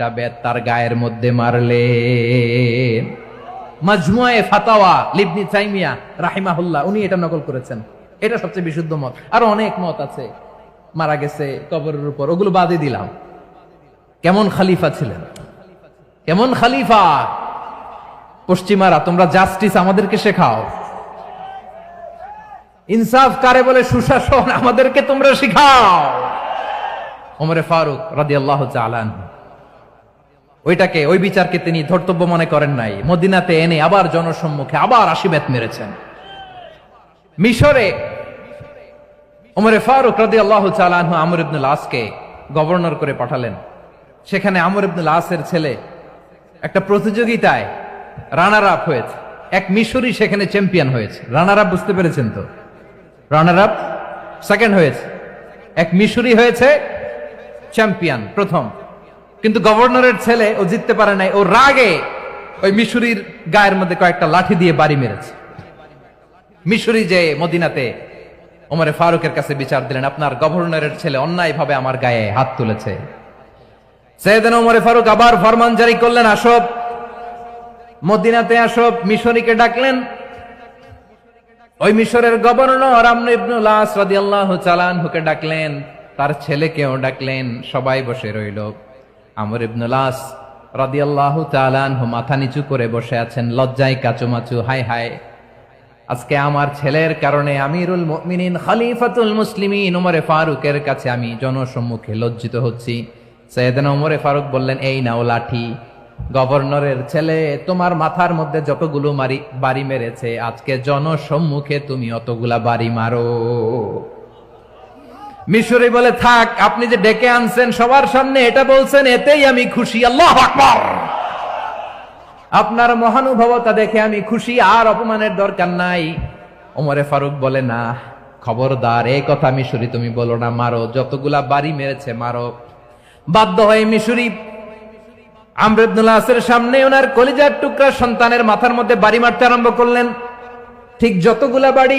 আশিটা বেদ তার গায়ের মধ্যে মারলে। মাজমুয়ে ফাতাওয়া লিবনি তাইমিয়া রাহিমাহুল্লাহ, উনি এটা নকল করেছেন। এটা সবচেয়ে বিশুদ্ধ মত। আরও অনেক মত আছে। মারা গেছে কবরের উপর, ওগুলো বাদে দিলাম। কেমন খালিফা ছিলেন? কেমন খালিফা? পশ্চিমারা, তোমরা জাস্টিস আমাদেরকে শেখাও। ইনসাফ কারে বলে? সুশাসন আমাদেরকে তোমরা শিখাও। ওমরে ফারুক আল্লাহ ওইটাকে, ওই বিচারকে তিনি ধর্তব্য মনে করেন নাই। মদিনাতে এনে আবার জনসম্মুখে আবার আশিবেত মেরেছেন। মিশরে ওমরে ফারুক রাদি আল্লাহ চালানহু আমর ইবনুল আসকে গভর্নর করে পাঠালেন। সেখানে আমর ইবনুল আসের ছেলে একটা প্রতিযোগিতায় রানার আপ হয়েছে। এক মিশরই সেখানে চ্যাম্পিয়ন হয়েছে। রানার আপ বুঝতে পেরেছেন তো? রানার আপ সেকেন্ড হয়েছে। এক মিশরি হয়েছে চ্যাম্পিয়ন, প্রথম। কিন্তু গভর্নরের ছেলে ও জিততে পারে নাই। ও রাগে ওই মিশরির গায়ের মধ্যে কয়েকটা লাঠি দিয়ে বাড়ি মেরেছে। মিশরি যে মদিনাতে ওমরে ফারুকের কাছে বিচার দিলেন, আপনার গভর্নরের ছেলে অন্যায়ভাবে আমার গায়ে হাত তুলেছে। সেদিন ওমরে ফারুক আবার ফরমান জারি করলেন, আসব। মদিনাতে আসব, মিশরীকে ডাকলেন। ওই মিশরের গভর্নর চালানহুকে ডাকলেন, তার ছেলেকেও ডাকলেন, সবাই বসে রইল। আমর ইবনুল আস রাদিয়াল্লাহু চালানহু মাথা নিচু করে বসে আছেন, লজ্জায় কাচুমাচু হাই হাই আজকে আমার ছেলের কারণে আমিরুল মুমিনিন, খলিফাতুল মুসলিমিন ওমরে ফারুকের কাছে আমি জনসম্মুখে লজ্জিত হচ্ছি। সৈয়দনা ওমরে ফারুক বললেন, এই নাও লাঠি। গভর্নরের ছেলে, তোমার মাথার মধ্যে যতগুলো মারি, বাড়ি মেরেছে, আজকে জনসম্মুখে তুমি অতগুলা বাড়ি মারো। মিশরি বলে, থাক, আপনি যে ডেকে আনছেন সবার সামনে এটা বলছেন, এতেই আমি খুশি। আল্লাহ আকবার! আপনার মহানুভবতা দেখে আমি খুশি, আর অপমানের দরকার নাই। ওমরে ফারুক বলে, না, খবরদার, এই কথা মিশরি তুমি বলো না, মারো। যতগুলা বাড়ি মেরেছে, মারো। বাধ্য হয়ে মিশরি আমরেবনুল্লাহের সামনে ওনার কলিজার টুকরা সন্তানের মাথার মধ্যে বাড়ি মারতে আরম্ভ করলেন। ঠিক যতগুলা বাড়ি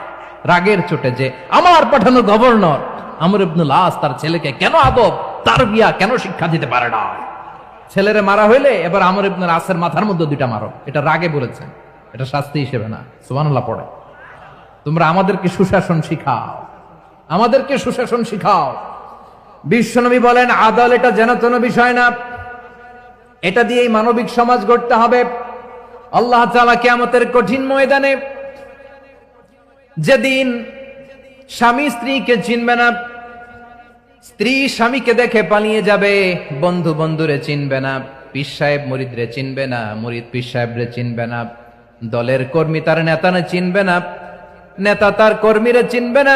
রাগের চোটে যে আমার পাঠানো গভর্নর আমর ইবনুল আস তার ছেলেকে কেন আদব, তার বিয়া কেন শিক্ষা দিতে পারে না? ছেলেরে মারা হইলে এবার আমর ইবনুল আসের মাথার মধ্যে দুইটা মারো। এটা রাগে বলেছেন, এটা শাস্তি হিসেবে না, সুবহানাল্লাহ পড়ে। তোমরা আমাদেরকে সুশাসন শিখাও, আমাদেরকে সুশাসন শিখাও। বিশ্বনবী বলেন, আদল এটা যেন বিষয় না, এটা দিয়েই মানবিক সমাজ গড়তে হবে। আল্লাহ তাআলা কিয়ামতের কঠিন ময়দানে যেদিন স্বামী স্ত্রীকে চিনবে না, স্ত্রী স্বামীকে দেখে পালিয়ে যাবে, বন্ধু বন্ধুরে চিনবে না, পীর সাহেব মুরিদরে চিনবে না, মুরিদ পীর সাহেবরে চিনবে না, দলের কর্মী তার নেতানে চিনবে না, নেতা তার কর্মীরে চিনবে না,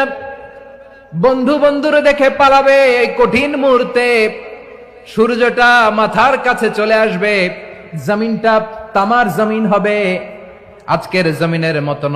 বন্ধু বন্ধুরে দেখে পালাবে এই কঠিন মুহূর্তে, সূর্যটা মাথার কাছে চলে আসবে, জমিনটা তামার জমিন হবে, আজকের জমিনের মতো।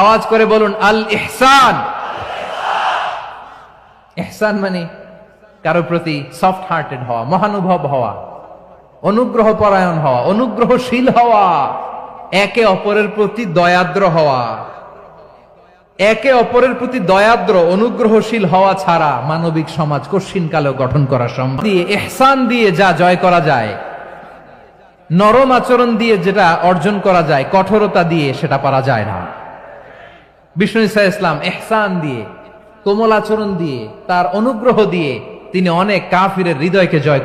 আওয়াজ করে বলুন, আল ইহসান। ইহসান মানে কারও প্রতি সফট হার্টেড হওয়া, মহানুভব হওয়া অনুগ্রহ পরায়ণ হওয়া, অনুগ্রহশীল হওয়া, একে অপরের প্রতি দয়াদ্র হওয়া। একে অপরের প্রতি দয়াদ্র, অনুগ্রহশীল হওয়া ছাড়া মানবিক সমাজ কশিন কালেও গঠন করা সম্ভব। দিয়ে এহসান দিয়ে যা জয় করা যায়, নরম আচরণ দিয়ে যেটা অর্জন করা যায়, কঠোরতা দিয়ে সেটা পারা যায় না। বিষ্ণু ইসা ইসলাম এহসান দিয়ে, কোমল আচরণ দিয়ে, তার অনুগ্রহ দিয়ে তিনি অনেক কাফিরের হৃদয়কে জয়